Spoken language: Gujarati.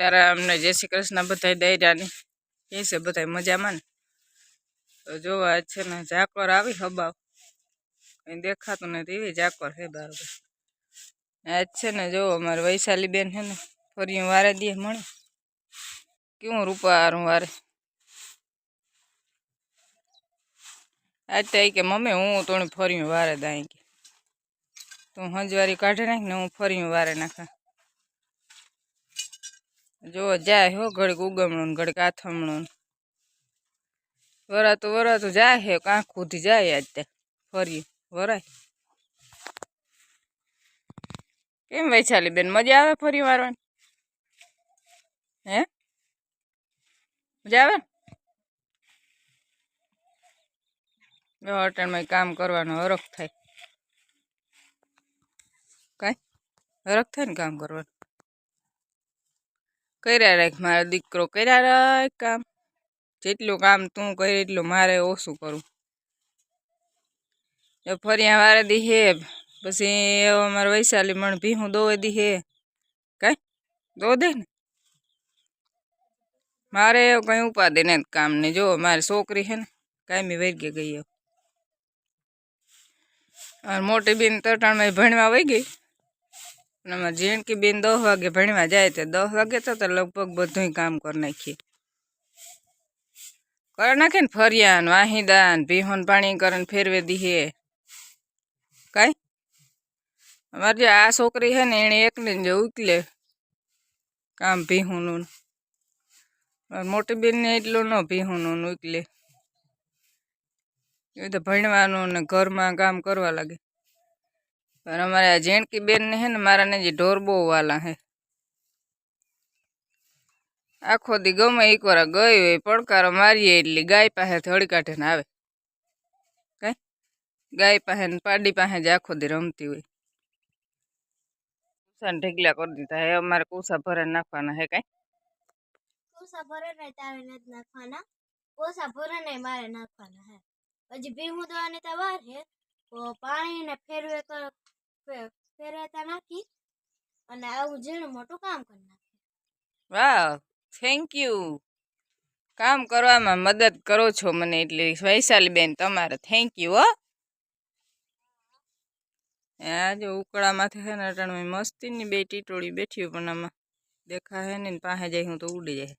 तारा अमने जय श्री कृष्ण बताई दई जानी ये से बताई मजा मन तो जो अच्छे ना जाकर आवी हो बाव देखा तो नहीं दीवी जाकर है बार अच्छे ना जो अमर वैशाली बहन है ना फरियो वारे दिए मण क्यों रूपा आ रू वारे अच्छा के मम्मी हूँ तो फरियो वारे दाई के तू हंजवारी काटे ना हूँ फरियो वारे ना खा જો જાય હો ગડ ઉગમણો ને ગડ કાથમણો વરા તો વરા તો જાય હે કા ખુદી જાય આજતે ફરી વરા કેમ વૈશાલી બેન મજા આવે પરિવાર માં હે મજા આવે યાર ટર્મ માં કામ કરવાનો અરક થાય કાય અરક થાય ને કામ કરવા કર્યા રાખ મારો દીકરો કર્યા રાખ કામ જેટલું કામ તું કરે એટલું મારે ઓછું કરું ફરી વારે દી હે પછી અમારે વૈશાલી મણ હું દોવે દી હે કઈ દો દે ને મારે કઈ ઉપાધિ ને કામ ને જો મારી છોકરી હે ને કાયમી વૈગી ગઈ મોટી બેન તટાણમાં ભણવા વહી ગઈ અને જીણકી બેન દસ વાગે ભણવા જાય તે દસ વાગે તો લગભગ બધું કામ કરી નાખીએ કરી નાખે ને ફરિયાન વાહિદાન ભીહોન પાણી કરીને ફેરવે દીહે કાંઈ અમારી જે આ છોકરી છે ને એણે એકને જે ઉકલે કામ ભીહુંનું મોટી બેનને એટલું ન ભીહુંનું ઉકલે એ તો ભણવાનું ને ઘરમાં કામ કરવા લાગે पर हमारे एजेंट की बेन है ना मारा ने जी डोरबो वाला है आखो दिगो में एक बार गई हुई पड़कर हमारी ये गाय पहे थोड़ी काटे ना आवे कह गाय पहन पाडी पहे जाखो दी रमती हुई ढेकला कर देता है हमारे को सब भरे ना खाना है कहीं को सबरे रहता है ना खाना को सबरे नहीं मारे ना खाना है और जब भी मुद्दा आने तबार है वो पानी ने फेरवे कर ફેરવતા નાખી અને આવું ઝીણું મોટું કામ કરી નાખ્યું વાહ થેન્ક યુ કામ કરવામાં મદદ કરો છો મને એટલે વૈશાલી બેન તમારે થેન્ક યુ હો આજે ઉકળા માથે હે ને અટાણું મસ્તીની બે ટીટોળી બેઠી પણ આમાં દેખા હે ને પાસે જાય હું તો ઉડી જાય